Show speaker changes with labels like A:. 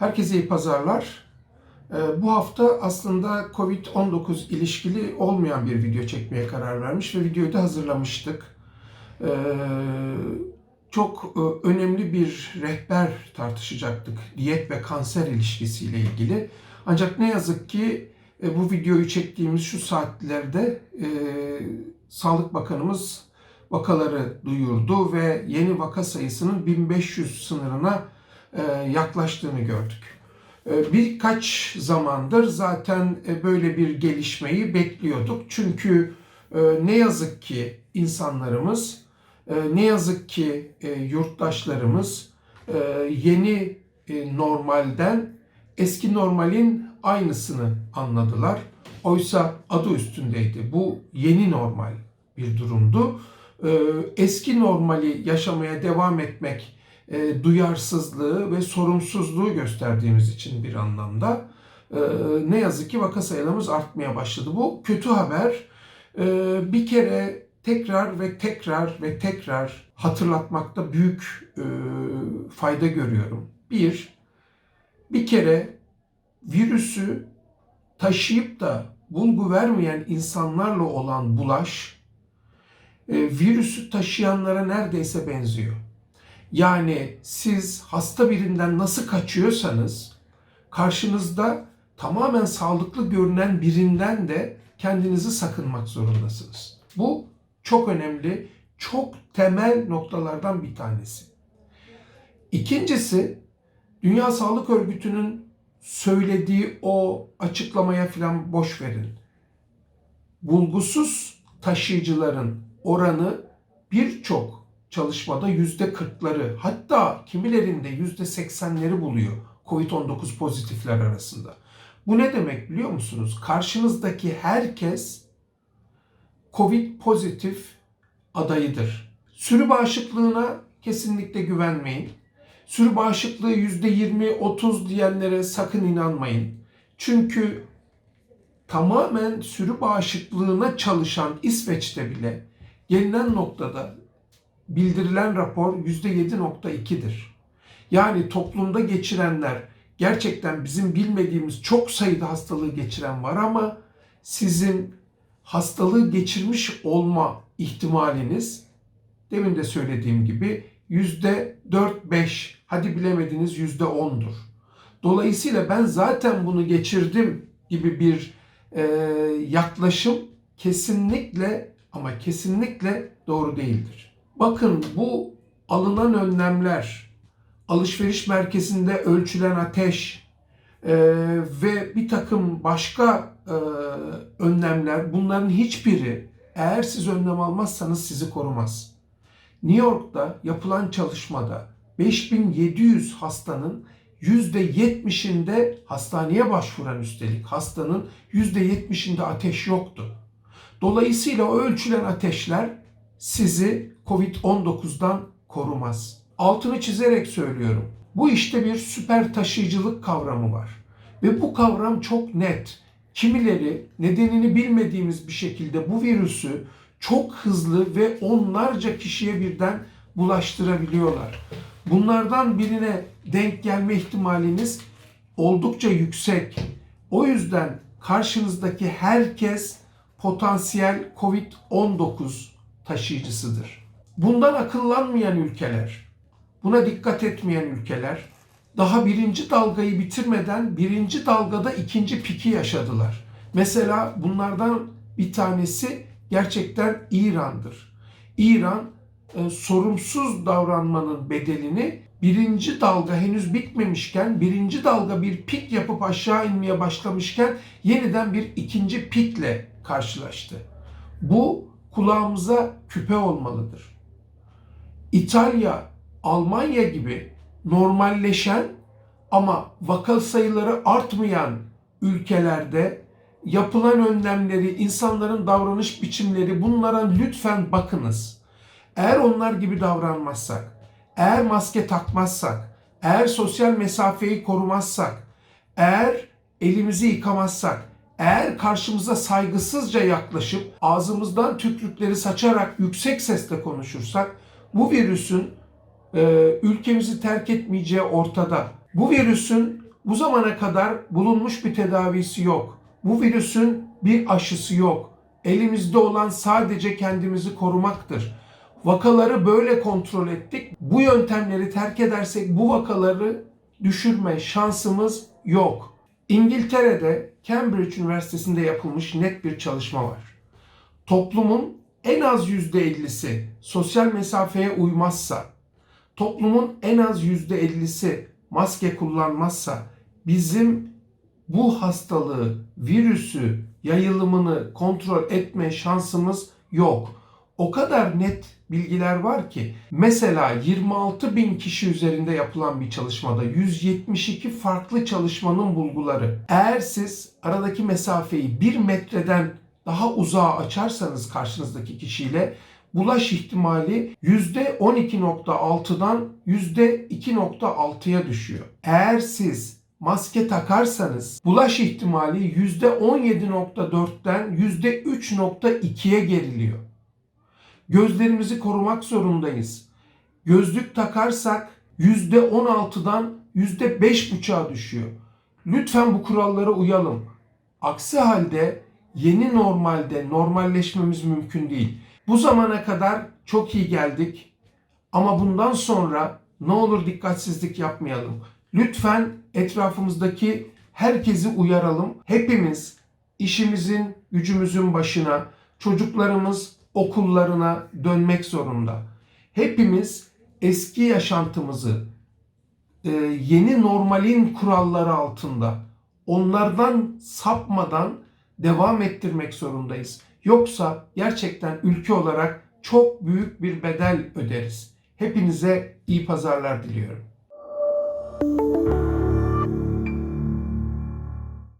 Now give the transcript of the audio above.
A: Herkese iyi pazarlar. Ee, Bu hafta aslında Covid-19 ilişkili olmayan bir video çekmeye karar vermiş ve videoyu da hazırlamıştık. Ee, Çok e, önemli bir rehber tartışacaktık diyet ve kanser ilişkisiyle ilgili. Ancak ne yazık ki e, bu videoyu çektiğimiz şu saatlerde e, Sağlık Bakanımız vakaları duyurdu ve yeni vaka sayısının 1500 sınırına yaklaştığını gördük. E, Birkaç zamandır zaten e, böyle bir gelişmeyi bekliyorduk. Çünkü e, ne yazık ki insanlarımız, e, ne yazık ki e, yurttaşlarımız e, yeni e, normalden eski normalin aynısını anladılar. Oysa adı üstündeydi. Bu yeni normal bir durumdu. E, Eski normali yaşamaya devam etmek e, duyarsızlığı ve sorumsuzluğu gösterdiğimiz için bir anlamda e, ne yazık ki vaka sayılarımız artmaya başladı. Bu kötü haber. E, bir kere tekrar ve tekrar ve tekrar hatırlatmakta büyük e, fayda görüyorum. Bir, bir kere virüsü taşıyıp da bulgu vermeyen insanlarla olan bulaş e, virüsü taşıyanlara neredeyse benziyor. Yani siz hasta birinden nasıl kaçıyorsanız karşınızda tamamen sağlıklı görünen birinden de kendinizi sakınmak zorundasınız. Bu çok önemli, çok temel noktalardan bir tanesi. İkincisi Dünya Sağlık Örgütü'nün söylediği o açıklamaya falan boş verin. Bulgusuz taşıyıcıların oranı birçok çalışmada yüzde kırkları hatta kimilerinde yüzde seksenleri buluyor COVID-19 pozitifler arasında. Bu ne demek biliyor musunuz? Karşınızdaki herkes COVID pozitif adayıdır. Sürü bağışıklığına kesinlikle güvenmeyin. Sürü bağışıklığı %20-30 diyenlere sakın inanmayın. Çünkü tamamen sürü bağışıklığına çalışan İsveç'te bile gelinen noktada bildirilen rapor %7.2'dir. Yani toplumda geçirenler gerçekten bizim bilmediğimiz çok sayıda hastalığı geçiren var ama sizin hastalığı geçirmiş olma ihtimaliniz demin de söylediğim gibi %4-5 hadi bilemediniz %10'dur. Dolayısıyla ben zaten bunu geçirdim gibi bir e, yaklaşım kesinlikle ama kesinlikle doğru değildir. Bakın bu alınan önlemler, alışveriş merkezinde ölçülen ateş e, ve bir takım başka e, önlemler bunların hiçbiri eğer siz önlem almazsanız sizi korumaz. New York'ta yapılan çalışmada 5700 hastanın %70'inde hastaneye başvuran üstelik hastanın %70'inde ateş yoktu. Dolayısıyla o ölçülen ateşler sizi Covid-19'dan korumaz. Altını çizerek söylüyorum. Bu işte bir süper taşıyıcılık kavramı var. Ve bu kavram çok net. Kimileri nedenini bilmediğimiz bir şekilde bu virüsü çok hızlı ve onlarca kişiye birden bulaştırabiliyorlar. Bunlardan birine denk gelme ihtimaliniz oldukça yüksek. O yüzden karşınızdaki herkes potansiyel COVID-19 taşıyıcısıdır. Bundan akıllanmayan ülkeler, buna dikkat etmeyen ülkeler daha birinci dalgayı bitirmeden birinci dalgada ikinci piki yaşadılar. Mesela bunlardan bir tanesi gerçekten İran'dır. İran e, sorumsuz davranmanın bedelini birinci dalga henüz bitmemişken, birinci dalga bir pik yapıp aşağı inmeye başlamışken yeniden bir ikinci pikle karşılaştı. Bu kulağımıza küpe olmalıdır. İtalya, Almanya gibi normalleşen ama vaka sayıları artmayan ülkelerde yapılan önlemleri, insanların davranış biçimleri bunlara lütfen bakınız. Eğer onlar gibi davranmazsak, eğer maske takmazsak, eğer sosyal mesafeyi korumazsak, eğer elimizi yıkamazsak, eğer karşımıza saygısızca yaklaşıp ağzımızdan tükrükleri saçarak yüksek sesle konuşursak bu virüsün e, ülkemizi terk etmeyeceği ortada. Bu virüsün Bu zamana kadar bulunmuş bir tedavisi yok. Bu virüsün bir aşısı yok. Elimizde olan sadece kendimizi korumaktır. Vakaları böyle kontrol ettik. Bu yöntemleri terk edersek bu vakaları düşürme şansımız yok. İngiltere'de Cambridge Üniversitesi'nde yapılmış net bir çalışma var. Toplumun en az %50'si sosyal mesafeye uymazsa, toplumun en az %50'si maske kullanmazsa bizim bu hastalığı, virüsü, yayılımını kontrol etme şansımız yok. O kadar net bilgiler var ki mesela 26 bin kişi üzerinde yapılan bir çalışmada 172 farklı çalışmanın bulguları. Eğer siz aradaki mesafeyi 1 metreden daha uzağa açarsanız karşınızdaki kişiyle bulaş ihtimali %12.6'dan %2.6'ya düşüyor. Eğer siz maske takarsanız bulaş ihtimali %17.4'ten %3.2'ye geriliyor. Gözlerimizi korumak zorundayız. Gözlük takarsak %16'dan %5.5'a düşüyor. Lütfen bu kurallara uyalım. Aksi halde yeni normalde normalleşmemiz mümkün değil. Bu zamana kadar çok iyi geldik ama bundan sonra ne olur dikkatsizlik yapmayalım. Lütfen etrafımızdaki herkesi uyaralım. Hepimiz işimizin, gücümüzün başına, çocuklarımız okullarına dönmek zorunda. Hepimiz eski yaşantımızı e, yeni normalin kuralları altında onlardan sapmadan devam ettirmek zorundayız. Yoksa gerçekten ülke olarak çok büyük bir bedel öderiz. Hepinize iyi pazarlar diliyorum.